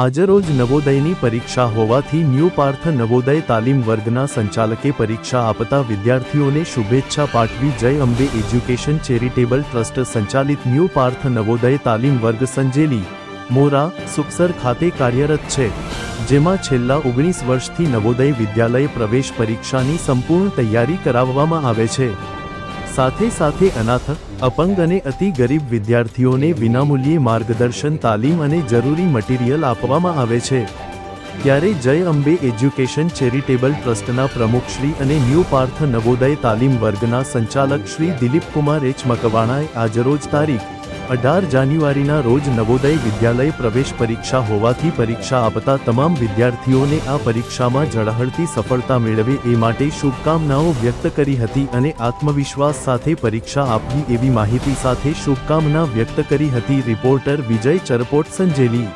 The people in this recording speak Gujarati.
આજરોજ નવોદયની પરીક્ષા હોવાથી ન્યૂ પાર્થ નવોદય તાલીમ વર્ગના સંચાલકે પરીક્ષા આપતા વિદ્યાર્થીઓને શુભેચ્છા પાઠવી Jai Ambe education charitable trust સંચાલિત ન્યૂ પાર્થ નવોદય તાલીમ વર્ગ સંજેલી, મોરા, સુખસર ખાતે કાર્યરત છે, જેમાં છેલ્લા ઓગણીસ વર્ષથી નવોદય વિદ્યાલય પ્રવેશ પરીક્ષાની સંપૂર્ણ તૈયારી કરાવવામાં આવે છે. સાથે સાથે અનાથ, અપંગ અને અતિ ગરીબ વિદ્યાર્થીઓને વિનામૂલ્યે માર્ગદર્શન, તાલીમ અને જરૂરી મટીરિયલ આપવામાં આવે છે. ત્યારે જય અંબે એજ્યુકેશન ચેરિટેબલ ટ્રસ્ટના પ્રમુખશ્રી અને ન્યૂ પાર્થ નવોદય તાલીમ વર્ગના સંચાલક શ્રી દિલીપકુમાર એચ. મકવાણાએ આજરોજ તારીખ અઢાર જાન્યુઆરીના રોજ નવોદય વિદ્યાલય પ્રવેશ પરીક્ષા હોવાથી પરીક્ષા આપતા તમામ વિદ્યાર્થીઓને આ પરીક્ષામાં ઝળહળતી સફળતા મેળવે એ માટે શુભકામનાઓ વ્યક્ત કરી હતી અને આત્મવિશ્વાસ સાથે પરીક્ષા આપવી એવી માહિતી સાથે શુભકામના વ્યક્ત કરી હતી રિપોર્ટર વિજય ચરપોટ સંજેલી.